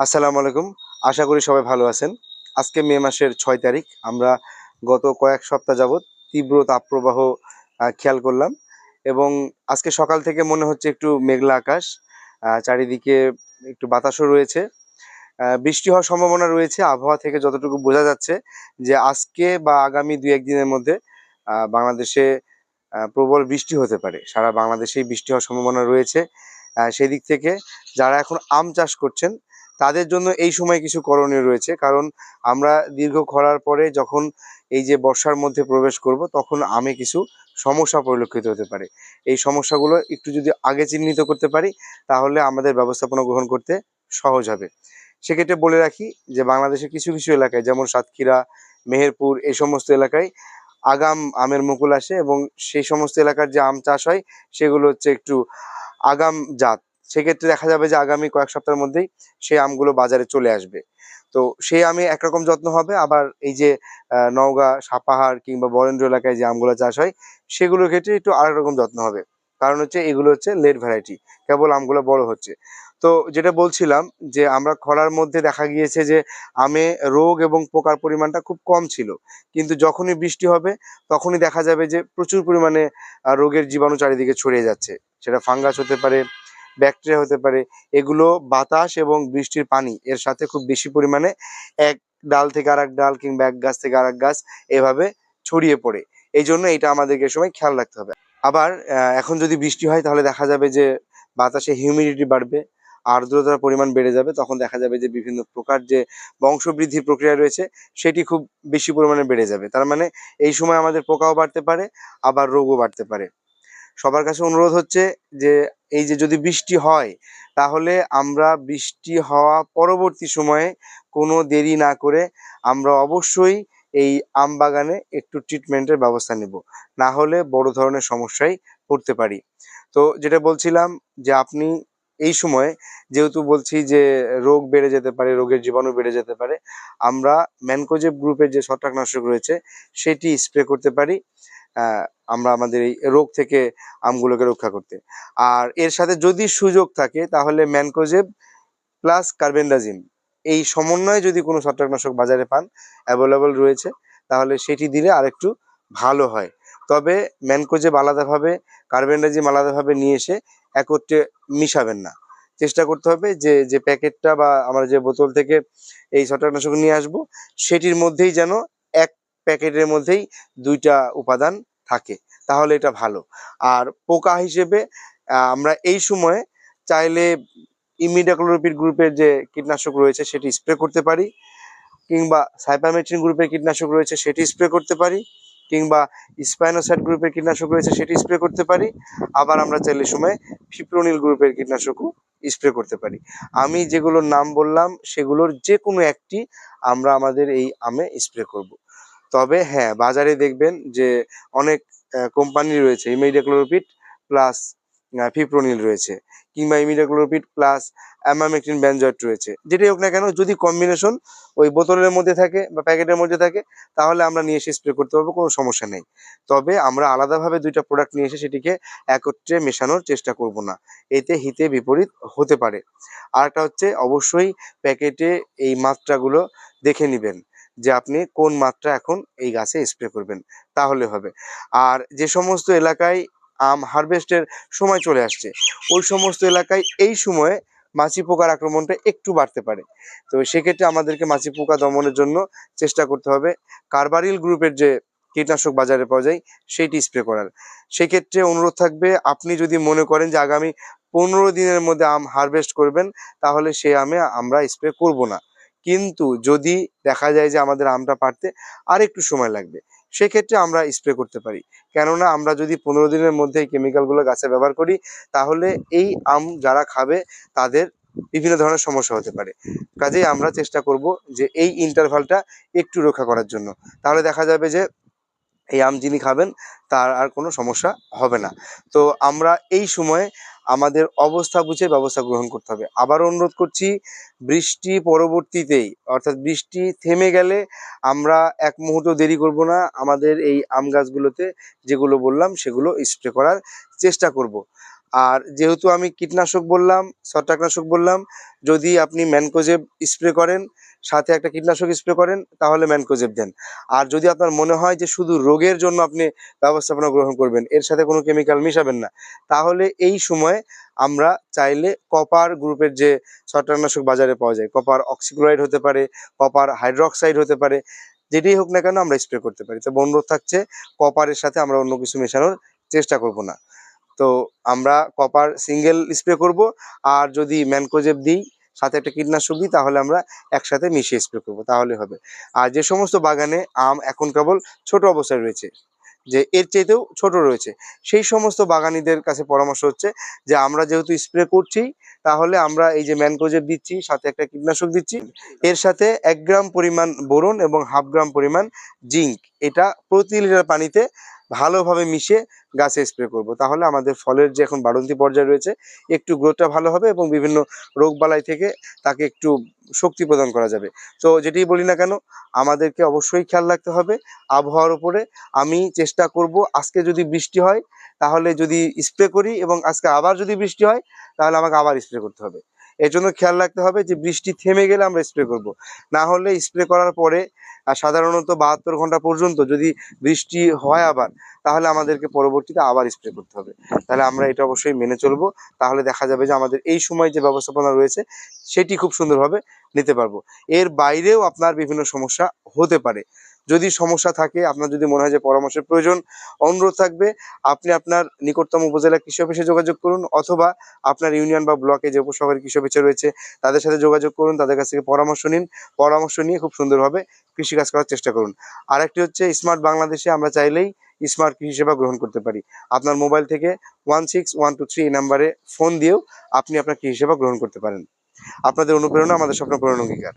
আসসালামু আলাইকুম। আশা করি সবাই ভালো আছেন। আজকে মে মাসের ছয় তারিখ। আমরা গত কয়েক সপ্তাহ যাবৎ তীব্র তাপপ্রবাহ খেয়াল করলাম এবং আজকে সকাল থেকে মনে হচ্ছে একটু মেঘলা আকাশ চারিদিকে একটু বাতাসও রয়েছে। বৃষ্টি হওয়ার সম্ভাবনা রয়েছে। আবহাওয়া থেকে যতটুকু বোঝা যাচ্ছে যে আজকে বা আগামী দু একদিনের মধ্যে বাংলাদেশে প্রবল বৃষ্টি হতে পারে। সারা বাংলাদেশেই বৃষ্টি হওয়ার সম্ভাবনা রয়েছে। সেই দিক থেকে যারা এখন আম চাষ করছেন তাদের জন্য এই সময় কিছু করণীয় রয়েছে। কারণ আমরা দীর্ঘ খরার পরে যখন এই যে বর্ষার মধ্যে প্রবেশ করব, তখন আমে কিছু সমস্যা পরিলক্ষিত হতে পারে। এই সমস্যাগুলো একটু যদি আগে চিহ্নিত করতে পারি, তাহলে আমাদের ব্যবস্থাপনা গ্রহণ করতে সহজ হবে। সেক্ষেত্রে বলে রাখি যে, বাংলাদেশের কিছু কিছু এলাকায়, যেমন সাতক্ষীরা, মেহেরপুর, এই সমস্ত এলাকায় আগাম আমের মুকুল আসে এবং সেই সমস্ত এলাকার যে আম চাষ হয়, সেগুলো হচ্ছে একটু আগাম জাত। সেক্ষেত্রে দেখা যাবে যে আগামী কয়েক সপ্তাহের মধ্যেই সেই আমগুলো বাজারে চলে আসবে। তো সেই আমে একরকম যত্ন হবে, আবার এই যে নওগাঁ, সাপাহার কিংবা বরেন্দ্র এলাকায় যে আমগুলো চাষ হয়, সেগুলোর ক্ষেত্রে একটু আরেক রকম যত্ন হবে। কারণ হচ্ছে এগুলো হচ্ছে লেট ভ্যারাইটি, কেবল আমগুলো বড় হচ্ছে। তো যেটা বলছিলাম যে, আমরা খরার মধ্যে দেখা গিয়েছে যে, আমে রোগ এবং পোকার পরিমাণটা খুব কম ছিল। কিন্তু যখনই বৃষ্টি হবে, তখনই দেখা যাবে যে প্রচুর পরিমাণে রোগের জীবাণু চারিদিকে ছড়িয়ে যাচ্ছে। সেটা ফাঙ্গাস হতে পারে ব্যাকটেরিয়া হতে পারে। এগুলো বাতাস এবং বৃষ্টির পানি, এর সাথে খুব বেশি পরিমাণে এক ডাল থেকে আর ডাল কিংবা এক গাছ থেকে আর গাছ এভাবে ছড়িয়ে পড়ে। এই জন্য এটা আমাদেরকে সময় খেয়াল রাখতে হবে। আবার এখন যদি বৃষ্টি হয় তাহলে দেখা যাবে যে বাতাসে হিউমিডিটি বাড়বে, আর্দ্রতার পরিমাণ বেড়ে যাবে, তখন দেখা যাবে যে বিভিন্ন প্রকার যে বংশবৃদ্ধির প্রক্রিয়া রয়েছে, সেটি খুব বেশি পরিমাণে বেড়ে যাবে। তার মানে এই সময় আমাদের পোকাও বাড়তে পারে, আবার রোগও বাড়তে পারে। সবার কাছে অনুরোধ হচ্ছে যে, এই যে যদি বৃষ্টি হয়, তাহলে আমরা বৃষ্টি হওয়া পরবর্তী সময়ে কোনো দেরি না করে আমরা অবশ্যই এই আম বাগানে একটু ট্রিটমেন্টের ব্যবস্থা নেব। না হলে বড় ধরনের সমস্যায় পড়তে পারি। তো যেটা বলছিলাম যে, আপনি এই সময়ে যেহেতু বলছি যে, রোগ বেড়ে যেতে পারে, রোগের জীবাণু বেড়ে যেতে পারে, আমরা ম্যানকোজেব গ্রুপের যে ছত্রাকনাশক রয়েছে, সেটি স্প্রে করতে পারি। আমরা আমাদের এই রোগ থেকে আমগুলোকে রক্ষা করতে। আর এর সাথে যদি সুযোগ থাকে, তাহলে ম্যানকোজেব প্লাস কার্বেন্ডাজিম, এই সমন্বয়ে যদি কোনো ছত্রাকনাশক বাজারে পান অ্যাভেলেবল রয়েছে, তাহলে সেটি দিলে আরেকটু ভালো হয়। তবে ম্যানকোজেব আলাদাভাবে, কার্বেন্ডাজিম আলাদাভাবে নিয়ে এসে একত্রে মিশাবেন না। চেষ্টা করতে হবে যে যে প্যাকেটটা বা আমরা যে বোতল থেকে এই ছত্রাকনাশক নিয়ে আসব, সেটির মধ্যেই যেন প্যাকেটের মধ্যেই দুইটা উপাদান থাকে। তাহলে এটা ভালো। আর পোকা হিসেবে আমরা এই সময়ে চাইলে ইমিডাক্লোরোপিড গ্রুপের যে কীটনাশক রয়েছে সেটি স্প্রে করতে পারি, কিংবা সাইপামেট্রিন গ্রুপের কীটনাশক রয়েছে সেটি স্প্রে করতে পারি, কিংবা স্পাইনোসাইড গ্রুপের কীটনাশক রয়েছে সেটি স্প্রে করতে পারি, আবার আমরা চাইলে সময় ফিপ্রোনিল গ্রুপের কীটনাশকও স্প্রে করতে পারি। আমি যেগুলোর নাম বললাম, সেগুলোর যে কোনো একটি আমরা আমাদের এই আমে স্প্রে করব। তবে হ্যাঁ বাজারে দেখবেন যে অনেক কোম্পানি রয়েছে ইমিডাক্লোরোপিড প্লাস ফিপ্রোনিল রয়েছে কিংবা ইমিডাক্লোরোপিড প্লাস অ্যামামেকটিন ব্যানজয়েট রয়েছে। যেটাই হোক না কেন, যদি কম্বিনেশন ওই বোতলের মধ্যে থাকে বা প্যাকেটের মধ্যে থাকে, তাহলে আমরা নিয়ে এসে স্প্রে করতে পারব, কোনো সমস্যা নেই। তবে আমরা আলাদাভাবে দুইটা প্রোডাক্ট নিয়ে এসে সেটিকে একত্রে মেশানোর চেষ্টা করব না। এতে হিতে বিপরীত হতে পারে। আর একটা হচ্ছে, অবশ্যই প্যাকেটে এই মাত্রাগুলো দেখে নেবেন। যে আপনি কোন মাত্রা এখন এই গাছে স্প্রে করবেন, তাহলে হবে। আর যে সমস্ত এলাকায় আম হারভেস্টের সময় চলে আসছে, ওই সমস্ত এলাকায় এই সময়ে মাছি পোকার আক্রমণটা একটু বাড়তে পারে। তো সেক্ষেত্রে আমাদেরকে মাছি পোকা দমনের জন্য চেষ্টা করতে হবে। কার্বারিল গ্রুপের যে কীটনাশক বাজারে পাওয়া যায় সেইটি স্প্রে করার। সেক্ষেত্রে অনুরোধ থাকবে, আপনি যদি মনে করেন যে আগামী পনেরো দিনের মধ্যে আম হারভেস্ট করবেন, তাহলে সে আমে আমরা স্প্রে করব না। কিন্তু যদি দেখা যায় যে আমাদের আমটা পারতে আর একটু সময় লাগবে, সেক্ষেত্রে আমরা স্প্রে করতে পারি। কেননা আমরা যদি পনেরো দিনের মধ্যে এই কেমিক্যালগুলো গাছে ব্যবহার করি, তাহলে এই আম যারা খাবে, তাদের বিভিন্ন ধরনের সমস্যা হতে পারে। কাজেই আমরা চেষ্টা করব যে এই ইন্টারভালটা একটু রক্ষা করার জন্য। তাহলে দেখা যাবে যে এই আম যিনি খাবেন, তার আর কোনো সমস্যা হবে না। তো আমরা এই সময়ে আমাদের অবস্থা বুঝে ব্যবস্থা গ্রহণ করতে হবে। আবার অনুরোধ করছি, বৃষ্টি পরবর্তীতেই, অর্থাৎ বৃষ্টি থেমে গেলে আমরা এক মুহূর্ত দেরি করব না। আমাদের এই আম গাছগুলোতে যেগুলো বললাম, সেগুলো স্প্রে করার চেষ্টা করব। আর যেহেতু আমি কীটনাশক বললাম, ছত্রাকনাশক বললাম, যদি আপনি ম্যানকোজেব স্প্রে করেন সাথে একটা কীটনাশক স্প্রে করেন, তাহলে ম্যানকোজেব দেন। আর যদি আপনার মনে হয় যে শুধু রোগের জন্য আপনি ব্যবস্থাপনা গ্রহণ করবেন, এর সাথে কোনো কেমিক্যাল মিশাবেন না, তাহলে এই সময়ে আমরা চাইলে কপার গ্রুপের যে ছত্রাকনাশক বাজারে পাওয়া যায় কপার অক্সিক্লোরাইড হতে পারে কপার হাইড্রক্সাইড হতে পারে, যেটাই হোক না কেন আমরা স্প্রে করতে পারি। তো অনুরোধ থাকছে কপারের সাথে আমরা অন্য কিছু মেশানোর চেষ্টা করব না। তো আমরা কপার সিঙ্গেল স্প্রে করব, আর যদি ম্যানকোজেব দিই সাথে একটা কীটনাশক দিই, তাহলে আমরা একসাথে মিশিয়ে স্প্রে করব, তাহলে হবে। আর যে সমস্ত বাগানে আম এখন কেবল ছোট অবস্থায় রয়েছে, যে এর চাইতেও ছোট রয়েছে, সেই সমস্ত বাগানিদের কাছে পরামর্শ হচ্ছে যে আমরা যেহেতু স্প্রে করছি, তাহলে আমরা এই যে ম্যানকোজেব দিচ্ছি, সাথে একটা কীটনাশক দিচ্ছি, এর সাথে এক গ্রাম পরিমাণ বোরন এবং হাফ গ্রাম পরিমাণ জিঙ্ক, এটা প্রতি লিটার পানিতে ভালোভাবে মিশে গাছে স্প্রে করব। তাহলে আমাদের ফলের যে এখন বাড়ন্তি পর্যায়ে রয়েছে, একটু গ্রোথটা ভালো হবে এবং বিভিন্ন রোগবালাই থেকে তাকে একটু শক্তি প্রদান করা যাবে। তো যেটাই বলি না কেন, আমাদেরকে অবশ্যই খেয়াল রাখতে হবে আবহাওয়ার উপরে। আমি চেষ্টা করব আজকে যদি বৃষ্টি হয়, তাহলে যদি স্প্রে করি এবং আজকে আবার যদি বৃষ্টি হয়, তাহলে আমাকে আবার স্প্রে করতে হবে। এর জন্য খেয়াল রাখতে হবে যে বৃষ্টি থেমে গেলে আমরা স্প্রে করব। না হলে স্প্রে করার পরে সাধারণত বাহাত্তর ঘণ্টা পর্যন্ত যদি বৃষ্টি হয় আবার, তাহলে আমাদেরকে পরবর্তীতে আবার স্প্রে করতে হবে। তাহলে আমরা এটা অবশ্যই মেনে চলবো। তাহলে দেখা যাবে যে আমাদের এই সময় যে ব্যবস্থাপনা রয়েছে, সেটি খুব সুন্দরভাবে নিতে পারব। এর বাইরেও আপনার বিভিন্ন সমস্যা হতে পারে। যদি সমস্যা থাকে, আপনার যদি মনে হয় যে পরামর্শের প্রয়োজন, অনুরোধ থাকবে, আপনি আপনার নিকটতম উপজেলা কৃষি অফিসে যোগাযোগ করুন অথবা আপনার ইউনিয়ন বা ব্লকে যে উপশহরের কৃষি অফিসে রয়েছে, তাদের সাথে যোগাযোগ করুন, তাদের কাছ থেকে পরামর্শ নিন। পরামর্শ নিয়ে খুব সুন্দরভাবে কৃষিকাজ করার চেষ্টা করুন। আরেকটি হচ্ছে স্মার্ট বাংলাদেশে আমরা চাইলেই স্মার্ট কৃষি সেবা গ্রহণ করতে পারি। আপনার মোবাইল থেকে one six one two three নাম্বারে ফোন দিয়েও আপনি আপনার কৃষি সেবা গ্রহণ করতে পারেন। আপনাদের অনুপ্রেরণা, আমাদের স্বপ্ন পূরণ অঙ্গীকার।